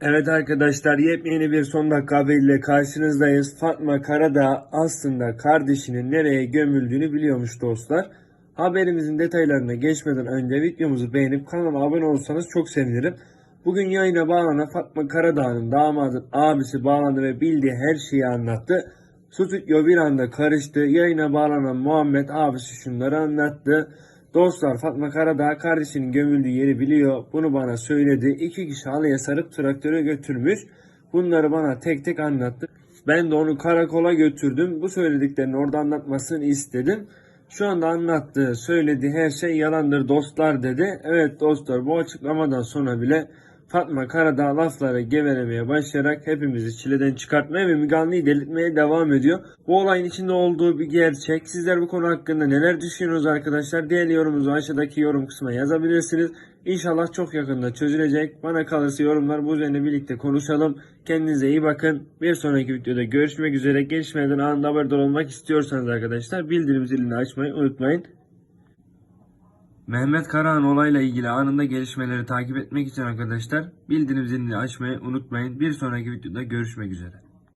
Evet arkadaşlar yepyeni bir son dakika haberiyle karşınızdayız. Fatma Karadağ aslında kardeşinin nereye gömüldüğünü biliyormuş dostlar. Haberimizin detaylarına geçmeden önce videomuzu beğenip kanalıma abone olursanız çok sevinirim. Bugün yayına bağlanan Fatma Karadağ'ın damadın abisi bağlandı ve bildiği her şeyi anlattı. Stüdyo bir anda karıştı. Yayına bağlanan Muhammed abisi şunları anlattı. Dostlar Fatma Karadağ kardeşinin gömüldüğü yeri biliyor. Bunu bana söyledi. İki kişi halıya sarıp traktöre götürmüş. Bunları bana tek tek anlattı. Ben de onu karakola götürdüm. Bu söylediklerini orada anlatmasını istedim. Şu anda anlattığı, söylediği her şey yalandır dostlar dedi. Evet dostlar bu açıklamadan sonra bile Fatma Karadağ lafları gevelemeye başlayarak hepimizi çileden çıkartmaya ve Müge Anlı'yı delirtmeye devam ediyor. Bu olayın içinde olduğu bir gerçek. Sizler bu konu hakkında neler düşünüyorsunuz arkadaşlar? Diğer yorumunuzu aşağıdaki yorum kısmına yazabilirsiniz. İnşallah çok yakında çözülecek. Bana kalırsa yorumlar bu üzerine birlikte konuşalım. Kendinize iyi bakın. Bir sonraki videoda görüşmek üzere. Gelişmelerden anında haberdar olmak istiyorsanız arkadaşlar bildirim zilini açmayı unutmayın. Mehmet Karahan olayla ilgili anında gelişmeleri takip etmek için arkadaşlar bildirim zilini açmayı unutmayın. Bir sonraki videoda görüşmek üzere.